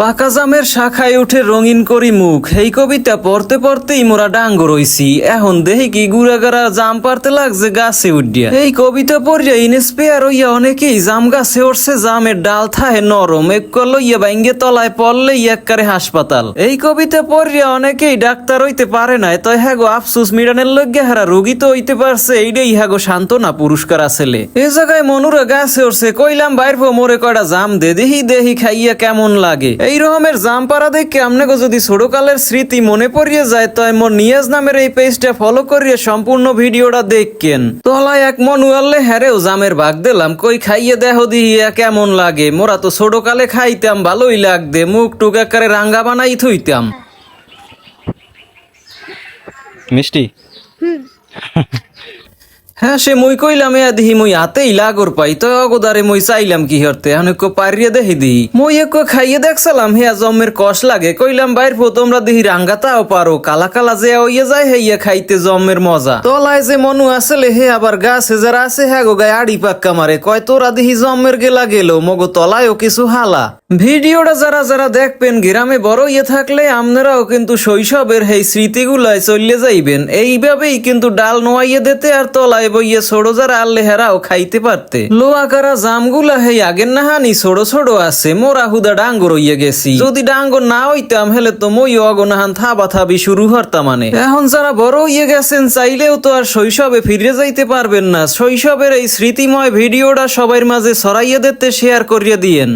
পাকা জামের শাখায় উঠে রঙিন করি মুখ। এই কবিতা পড়তে পড়তেই মোরা ডাঙ্গ রইছি এখন দেহি কি গুড়াগাড়া জাম পারতে লাগছে গাছে উঠিয়া এই কবিতা পড়িয়া ইনস্পেয়ার হইয়া অনেকেই জাম গাছে উঠছে জামের ডাল থাহে নরম। এক লইয়া বাইঙ্গে তলায় পড়লে এককারে হাসপাতাল। এই কবিতা পড়িয়া অনেকেই ডাক্তার হইতে পারে নাই তাই হ্যাগো আফসুস মিরানের লজ্ঞা হারা রোগী তো হইতে পারছে এইটাই হ্যাগো সান্ত্বনা পুরস্কার আসলে এ জায়গায় মনুরা গাছে উঠছে কইলাম, বাইর পো মোরে কয়টা জাম দে দেহি দেহি খাইয়া কেমন লাগে। এই রকমের জাম পাড়া দেখে আমনেগো যদি ছোটকালের স্মৃতি মনে পড়িয়ে যায় তাই মোর নিয়াজ নামের এই পেজটা ফলো করিয়ে সম্পূর্ণ ভিডিওটা দেখকেন। তলায় এক মনু আল্লে হ্যারেও জামের ভাগ দিলাম কই খাইয়ে দেহ দিহিয়া কেমন লাগে? মোরা তো ছোটকালে খাইতাম ভালোই লাগদে মুখ টুক একারে রাঙ্গা বানাই থইতাম। মিষ্টি? হ্যাঁ সে মুই কইলাম, এ দিহি মুই হাতেই লাগর পাই, তো অগদারে মুই চাইলাম কি হরতে? একটু পারিয়ে দেখি দিই মুই একটু খাইয়ে দেখছিলাম হেয়া জমের কষ লাগে। কইলাম, বাইর পো তোমরা দিহি রাঙ্গাতাও পারো, কালা কালা যে হইয়ে যায়, হেইয়া খাইতে জমের মজা। তলায় যে মনু আসলে, হে আবার গাছে যারা আছে হ্যাঁ গো, গায়ে আড়ি পাক্কা মারে। কয়, তোরা দিহি জমের গেলা গেল, মগো তলায়ও কিছু হালা। ভিডিওটা যারা যারা দেখবেন, গ্রামে বড় ইয়ে থাকলে আপনারাও কিন্তু শৈশবের এই স্মৃতিগুলায় চলে যাইবেন। এইভাবেই কিন্তু ডাল নোয়াইয়ে দিতে আর তলায় বইয়ে ছোড়ো যারা আল্লে হেরাও খাইতে পারতে। লোয়াকারা জামগুলা হেই আগের নাহানি ছোড়ো ছোড়ো আছে মোরা হুদা ডাঙ্গর হইয়ে গেছি। যদি ডাঙ্গর না হইতাম হেলে তো মই অগনাহান থাবা থাবি শুরু হরতাম মানে। এখন যারা বড় হইয়ে গেছেন চাইলেও তো আর শৈশবে ফিরে যাইতে পারবেন না। শৈশবের এই স্মৃতিময় ভিডিওটা সবার মাঝে ছড়াইয়ে দিতে শেয়ার করিয়ে দিয়েন।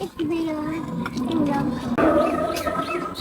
it's the way you like it you love